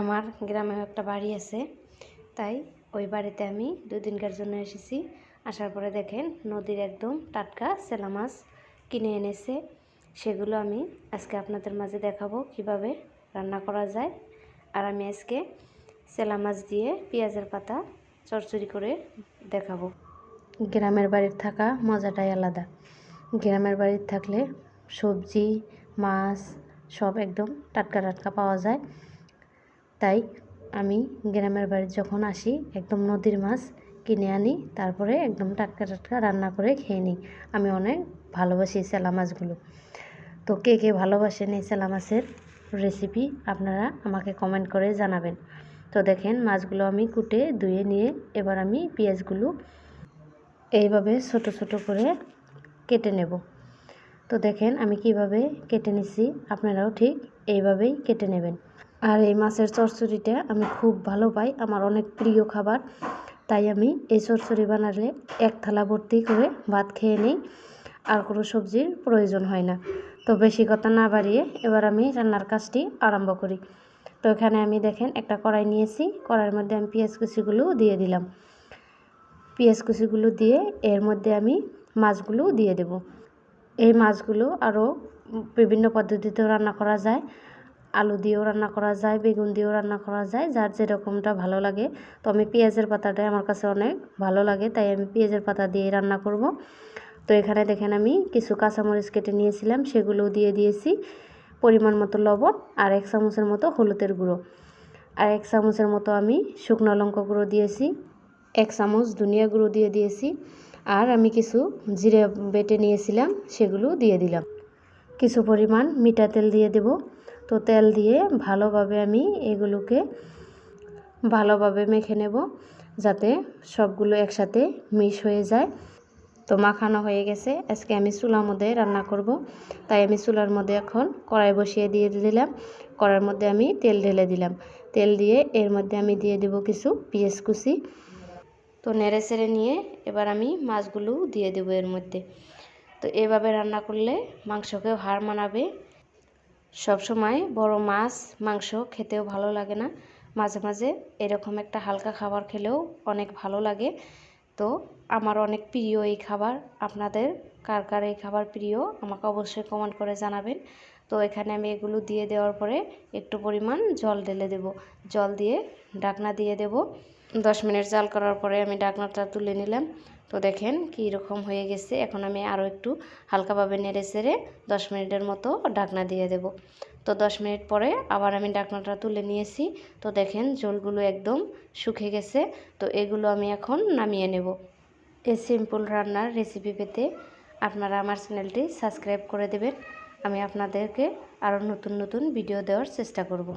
আমার গ্রামে একটা বাড়ি আছে, তাই ওই বাড়িতে আমি দুদিনকার জন্য এসেছি। আসার পরে দেখেন নদীর একদম টাটকা সেলা মাছ কিনে এনেছে। সেগুলো আমি আজকে আপনাদের মাঝে দেখাবো কীভাবে রান্না করা যায়। আর আমি আজকে সেলা মাছ দিয়ে পেঁয়াজের পাতা চরচড়ি করে দেখাবো। গ্রামের বাড়ির থাকা মজাটাই আলাদা। গ্রামের বাড়ির থাকলে সবজি, মাছ সব একদম টাটকা টাটকা পাওয়া যায়। তাই আমি গ্রামের বাড়ি যখন আসি, একদম নদীর মাছ কিনে আনি, তারপরে একদম টাটকা টাটকা রান্না করে খেয়ে নিই। আমি অনেক ভালোবাসি সেলা মাছগুলো। তো কে কে ভালোবাসেন এই সেলা মাছের রেসিপি আপনারা আমাকে কমেন্ট করে জানাবেন। তো দেখেন মাছগুলো আমি কুটে, ধুয়ে নিয়ে এবার আমি পেঁয়াজগুলো এইভাবে ছোট ছোট করে কেটে নেব। তো দেখেন আমি কীভাবে কেটে নিছি, আপনারাও ঠিক এইভাবেই কেটে নেবেন। আর এই মাছের চচ্চড়িটা আমি খুব ভালো পাই, আমার অনেক প্রিয় খাবার। তাই আমি এই চচ্চড়ি বানালে এক থালা ভর্তি করে ভাত খেয়ে নিই, আর কোনো সবজির প্রয়োজন হয় না। তো বেশি কথা না বাড়িয়ে এবার আমি রান্নার কাজটি আরম্ভ করি। তো এখানে আমি দেখেন একটা কড়াই নিয়েছি, কড়াইয়ের মধ্যে আমি পেঁয়াজ কুচিগুলো দিয়ে দিলাম। পেঁয়াজ কুচিগুলো দিয়ে এর মধ্যে আমি মাছগুলো দিয়ে দেব। এই মাছগুলো আরও বিভিন্ন পদ্ধতিতেও রান্না করা যায়। আলু দিয়েও রান্না করা যায়, বেগুন দিয়েও রান্না করা যায়, যার যেরকমটা ভালো লাগে। তো আমি পেঁয়াজের পাতাটাই আমার কাছে অনেক ভালো লাগে, তাই আমি পেঁয়াজের পাতা দিয়ে রান্না করব। তো এখানে দেখেন আমি কিছু কাঁচামরিচ কেটে নিয়েছিলাম, সেগুলোও দিয়ে দিয়েছি পরিমাণ মতো লবণ আর এক চামচের মতো হলুদের গুঁড়ো। আর এক চামচের মতো আমি শুকনো লঙ্কা গুঁড়ো দিয়েছি, এক চামচ ধনিয়া গুঁড়ো দিয়ে দিয়েছি আর আমি কিছু জিরে বেটে নিয়েছিলাম সেগুলো দিয়ে দিলাম। কিছু পরিমাণ মিঠা তেল দিয়ে দেব। তো তেল দিয়ে ভালোভাবে আমি এগুলোকে ভালোভাবে মেখে নেব যাতে সবগুলো একসাথে মিশ হয়ে যায়। তো মাখানো হয়ে গেছে। আজকে আমি চুলার মধ্যে রান্না করব। তাই আমি চুলার মধ্যে এখন কড়াই বসিয়ে দিয়ে দিলাম। কড়ার মধ্যে আমি তেল ঢেলে দিলাম। তেল দিয়ে এর মধ্যে আমি দিয়ে দেব কিছু পেঁয়াজ কুচি। তো নেড়ে চেড়ে নিয়ে এবার আমি মাছগুলো দিয়ে দেবো এর মধ্যে। তো এভাবে রান্না করলে মাংসকেও হার মানাবে। সব সময় বড় মাছ, মাংস খেতেও ভালো লাগে না। মাঝে মাঝে এরকম একটা হালকা খাবার খেলেও অনেক ভালো লাগে। তো আমার অনেক প্রিয় এই খাবার। আপনাদের কার কার এই খাবার প্রিয় আমাকে অবশ্যই কমেন্ট করে জানাবেন। তো এখানে আমি এগুলো দিয়ে দেওয়ার পরে একটু পরিমাণ জল ঢেলে দেব। জল দিয়ে ডাকনা দিয়ে দেব। দশ মিনিট জাল করার পরে আমি ডাকনাটা তুলে নিলাম। তো দেখেন কী রকম হয়ে গেছে। এখন আমি আরও একটু হালকাভাবে নেড়ে চেড়ে দশ মিনিটের মতো ডাকনা দিয়ে দেব। তো দশ মিনিট পরে আবার আমি ডাকনাটা তুলে নিয়েছি। তো দেখেন জলগুলো একদম শুকে গেছে। তো এগুলো আমি এখন নামিয়ে নেব। এই সিম্পল রান্নার রেসিপি পেতে আপনারা আমার চ্যানেলটি সাবস্ক্রাইব করে দেবেন। আমি আপনাদেরকে আরও নতুন নতুন ভিডিও দেওয়ার চেষ্টা করব।